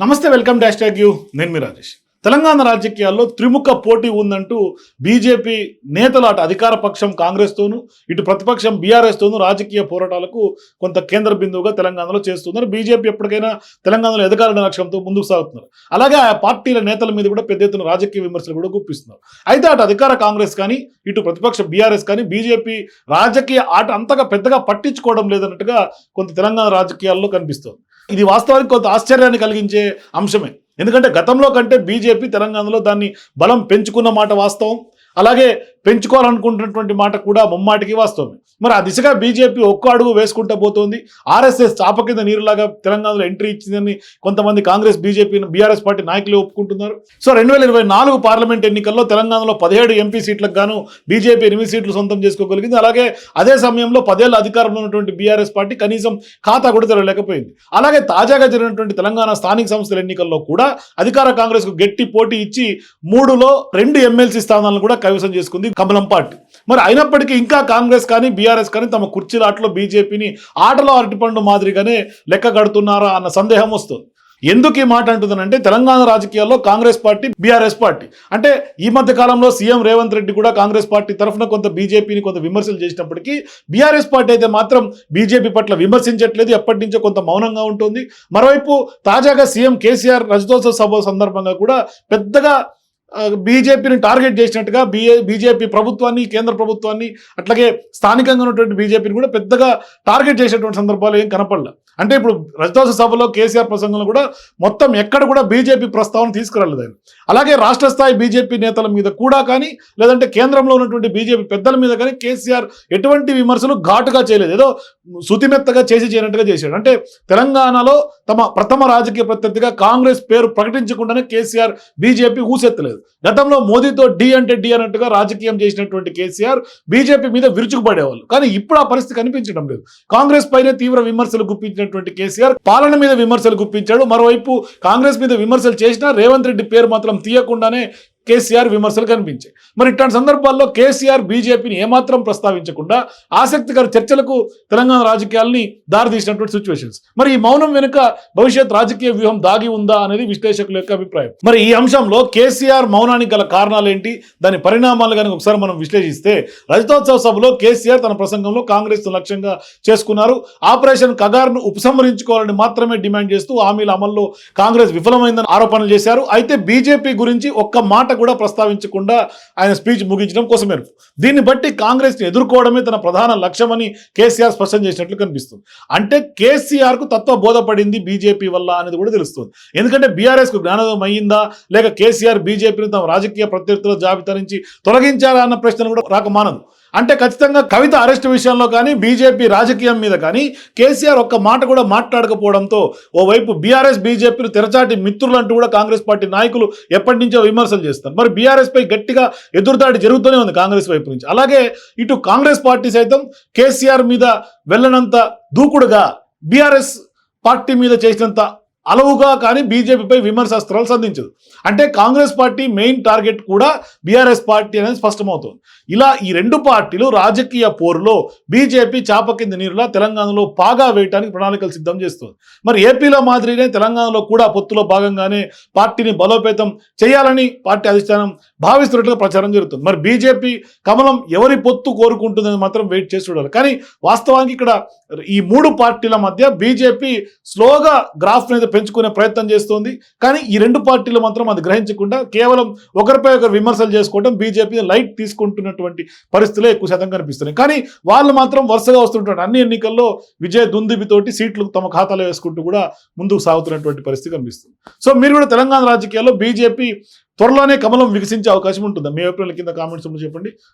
నమస్తే welcome dash tag you. నేను మీ రాజేష్. తెలంగాణ రాజకీయాల్లో త్రిముఖ పోటీ ఉందంటూ బీజేపీ నేతలు అటు అధికార పక్షం కాంగ్రెస్తోనూ ఇటు ప్రతిపక్షం బీఆర్ఎస్తోనూ రాజకీయ పోరాటాలకు కొంత కేంద్ర బిందువుగా తెలంగాణలో చేస్తున్నారు. బీజేపీ ఎప్పటికైనా తెలంగాణలో ఎదగాలనే లక్ష్యంతో ముందుకు సాగుతున్నారు. అలాగే ఆ పార్టీల నేతల మీద కూడా పెద్ద ఎత్తున రాజకీయ విమర్శలు కూడా గుప్పిస్తున్నారు. అయితే అటు అధికార కాంగ్రెస్ కానీ ఇటు ప్రతిపక్ష బీఆర్ఎస్ కానీ బీజేపీ రాజకీయ ఆట అంతగా పెద్దగా పట్టించుకోవడం లేదన్నట్టుగా కొంత తెలంగాణ రాజకీయాల్లో కనిపిస్తోంది. ఇది వాస్తవానికి కొంత ఆశ్చర్యాన్ని కలిగించే అంశమే. ఎందుకంటే గతంలో కంటే బీజేపీ తెలంగాణలో దాన్ని బలం పెంచుకున్న మాట వాస్తవం. అలాగే పెంచుకోవాలనుకుంటున్నటువంటి మాట కూడా ముమ్మాటికి వాస్తవమే. మరి ఆ దిశగా బీజేపీ ఒక్క అడుగు వేసుకుంటూ పోతోంది. ఆర్ఎస్ఎస్ చాప కింద నీరులాగా తెలంగాణలో ఎంట్రీ ఇచ్చిందని కొంతమంది కాంగ్రెస్ బీజేపీ బీఆర్ఎస్ పార్టీ నాయకులు ఒప్పుకుంటున్నారు. సో రెండు వేల ఇరవై నాలుగు పార్లమెంట్ ఎన్నికల్లో తెలంగాణలో పదిహేడు ఎంపీ సీట్లకు గాను బీజేపీ ఎనిమిది సీట్లు సొంతం చేసుకోగలిగింది. అలాగే అదే సమయంలో పదేళ్ళ అధికారంలో ఉన్నటువంటి బీఆర్ఎస్ పార్టీ కనీసం ఖాతా కూడా తెరవలేకపోయింది. అలాగే తాజాగా జరిగినటువంటి తెలంగాణ స్థానిక సంస్థల ఎన్నికల్లో కూడా అధికార కాంగ్రెస్కు గట్టి పోటీ ఇచ్చి మూడులో రెండు ఎమ్మెల్సీ స్థానాలను కూడా కైవసం చేసుకుంది కమలం పార్టీ మరి అయినప్పటికీ ఇంకా కాంగ్రెస్ కానీ బీఆర్ఎస్ కానీ తమ కుర్చీలాటలో బీజేపీని ఆటలో అరటిపండు మాదిరిగానే లెక్క కడుతున్నారా అన్న సందేహం వస్తుంది. ఎందుకు ఈ మాట అంటుందనంటే తెలంగాణ రాజకీయాల్లో కాంగ్రెస్ పార్టీ బీఆర్ఎస్ పార్టీ. అంటే ఈ మధ్య కాలంలో సీఎం రేవంత్ రెడ్డి కూడా కాంగ్రెస్ పార్టీ తరఫున కొంత బీజేపీని కొంత విమర్శలు చేసినప్పటికీ బీఆర్ఎస్ పార్టీ అయితే మాత్రం బీజేపీ పట్ల విమర్శించట్లేదు. ఎప్పటి నుంచో కొంత మౌనంగా ఉంటుంది. మరోవైపు తాజాగా సీఎం కేసీఆర్ రజతోత్సవ సభ సందర్భంగా కూడా పెద్దగా బీజేపీని టార్గెట్ చేసినట్టుగా బీఏ బీజేపీ ప్రభుత్వాన్ని కేంద్ర ప్రభుత్వాన్ని అట్లాగే స్థానికంగా ఉన్నటువంటి బీజేపీని కూడా పెద్దగా టార్గెట్ చేసేటువంటి సందర్భాలు ఏం కనపడలే. అంటే ఇప్పుడు రజతోత్సవ సభలో కేసీఆర్ ప్రసంగంలో కూడా మొత్తం ఎక్కడ కూడా బీజేపీ ప్రస్తావన తీసుకురాలేదు ఆయన. అలాగే రాష్ట్ర స్థాయి బీజేపీ నేతల మీద కూడా కానీ లేదంటే కేంద్రంలో ఉన్నటువంటి బీజేపీ పెద్దల మీద కానీ కేసీఆర్ ఎటువంటి విమర్శలు ఘాటుగా చేయలేదు. ఏదో శుతిమెత్తగా చేసి చేయనట్టుగా చేశాడు. అంటే తెలంగాణలో తమ ప్రథమ రాజకీయ ప్రత్యర్థిగా కాంగ్రెస్ పేరు ప్రకటించకుండానే కేసీఆర్ బీజేపీ ఊసెత్తలేదు. గతంలో మోదీతో డి అంటే డి అన్నట్టుగా రాజకీయం చేసినటువంటి కేసీఆర్ బీజేపీ మీద విరుచుకుపడేవాళ్ళు. కానీ ఇప్పుడు ఆ పరిస్థితి కనిపించడం లేదు. కాంగ్రెస్ పైనే తీవ్ర విమర్శలు గుప్పించినటువంటి కేసీఆర్ పాలన మీద విమర్శలు గుప్పించాడు. మరోవైపు కాంగ్రెస్ మీద విమర్శలు చేసినా రేవంత్ రెడ్డి పేరు మాత్రం తీయకుండానే కేసీఆర్ విమర్శలు కనిపించాయి. మరి ఇట్లాంటి సందర్భాల్లో కేసీఆర్ బీజేపీని ఏమాత్రం ప్రస్తావించకుండా ఆసక్తికర చర్చలకు తెలంగాణ రాజకీయాల్ని దారితీసినటువంటి సిచ్యువేషన్స్ మరి ఈ మౌనం వెనుక భవిష్యత్ రాజకీయ వ్యూహం దాగి ఉందా అనేది విశ్లేషకుల యొక్క అభిప్రాయం. మరి ఈ అంశంలో కేసీఆర్ మౌనానికి గల కారణాలు ఏంటి దాని పరిణామాలు కనుక ఒకసారి మనం విశ్లేషిస్తే రజతోత్సవ సభలో కేసీఆర్ తన ప్రసంగంలో కాంగ్రెస్ లక్ష్యంగా చేసుకున్నారు. ఆపరేషన్ కగార్ను ఉపసంహరించుకోవాలని మాత్రమే డిమాండ్ చేస్తూ హామీల అమల్లో కాంగ్రెస్ విఫలమైందని ఆరోపణలు చేశారు. అయితే బీజేపీ గురించి ఒక్క మాట కూడా ప్రస్తావించకుండా ఆయన స్పీచ్ ముగించడం కోసమే దీన్ని బట్టి కాంగ్రెస్ని ఎదుర్కోవడమే తన ప్రధాన లక్ష్యమని కేసీఆర్ స్పష్టం చేసినట్లు కనిపిస్తుంది. అంటే కేసీఆర్కు తత్వ బోధపడింది బీజేపీ వల్ల అనేది కూడా తెలుస్తుంది. ఎందుకంటే బీఆర్ఎస్కు జ్ఞానోదయం అయ్యిందా? లేక కేసీఆర్ బీజేపీని తమ రాజకీయ ప్రత్యర్థుల జాబితా నుంచి తొలగించారా అన్న ప్రశ్న కూడా రాకమానదు అంటే ఖచ్చితంగా కవిత అరెస్ట్ విషయంలో కానీ బీజేపీ రాజకీయం మీద కానీ కేసీఆర్ ఒక్క మాట కూడా మాట్లాడకపోవడంతో ఓవైపు బీఆర్ఎస్ బీజేపీలు తెరచాటి మిత్రులు అంటూ కూడా కాంగ్రెస్ పార్టీ నాయకులు ఎప్పటి నుంచో విమర్శలు చేస్తారు మరి బీఆర్ఎస్పై గట్టిగా ఎదురుదాడి జరుగుతూనే ఉంది కాంగ్రెస్ వైపు నుంచి. అలాగే ఇటు కాంగ్రెస్ పార్టీ సైతం కేసీఆర్ మీద వెళ్ళనంత దూకుడుగా బీఆర్ఎస్ పార్టీ మీద చేసినంత అలవుగా కానీ బీజేపీపై విమర్శాస్త్రాలు సంధించదు. అంటే కాంగ్రెస్ పార్టీ మెయిన్ టార్గెట్ కూడా బీఆర్ఎస్ పార్టీ అనేది స్పష్టమవుతుంది. ఇలా ఈ రెండు పార్టీలు రాజకీయ పోరులో బీజేపీ చాప కింద నీరులా తెలంగాణలో పాగా వేయడానికి ప్రణాళికలు సిద్ధం చేస్తుంది. మరి ఏపీలో మాదిరినే తెలంగాణలో కూడా పొత్తులో భాగంగానే పార్టీని బలోపేతం చేయాలని పార్టీ అధిష్టానం భావిస్తున్నట్లుగా ప్రచారం జరుగుతుంది. మరి బీజేపీ కమలం ఎవరి పొత్తు కోరుకుంటుందని మాత్రం వెయిట్ చేసి చూడాలి. కానీ వాస్తవానికి ఇక్కడ ఈ మూడు పార్టీల మధ్య బీజేపీ స్లోగా గ్రాఫ్ మీద పెంచుకునే ప్రయత్నం చేస్తోంది. కానీ ఈ రెండు పార్టీలు మాత్రం అది గ్రహించకుండా కేవలం ఒకరిపై ఒకరు విమర్శలు చేసుకోవడం బీజేపీ లైట్ తీసుకుంటున్నటువంటి పరిస్థితులే ఎక్కువ శాతం కనిపిస్తున్నాయి. కానీ వాళ్ళు మాత్రం వరుసగా వస్తున్నటువంటి అన్ని ఎన్నికల్లో విజయ దుందుబితోటి సీట్లు తమ ఖాతాలో వేసుకుంటూ కూడా ముందుకు సాగుతున్నటువంటి పరిస్థితి కనిపిస్తుంది. సో మీరు కూడా తెలంగాణ రాజకీయాల్లో బీజేపీ త్వరలోనే కమలం వికసించే అవకాశం ఉంటుంది? మీ అభిప్రాయాల కింద కామెంట్స్ చెప్పండి.